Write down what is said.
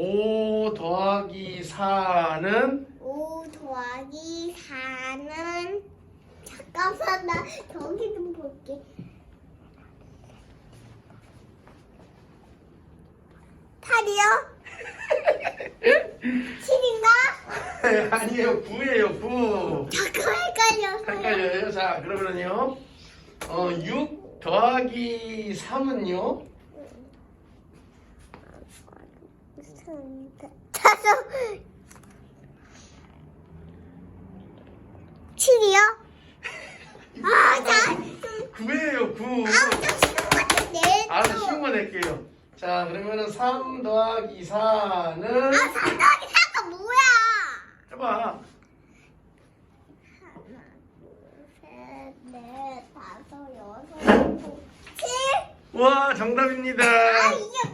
5 더하기 4는 5 더하기 4는 잠깐만 나 저기 좀 볼게. 8이요? 7인가? 아니에요 9예요 9 잠깐 헷갈렸어요. 헷갈려요 자 그러면은요 어, 6 더하기 3은요 다섯 7이요? 아, 자, 좀, 9예요 9 아, 좀 쉬운 것 같은데. 알아서 쉬운 거 낼게요 자 그러면은 3 더하기 4는 아, 3 더하기 4가 뭐야? 해봐 하나, 둘, 셋, 넷, 다섯, 여섯, 일곱, 칠. 와 정답입니다 아, 이게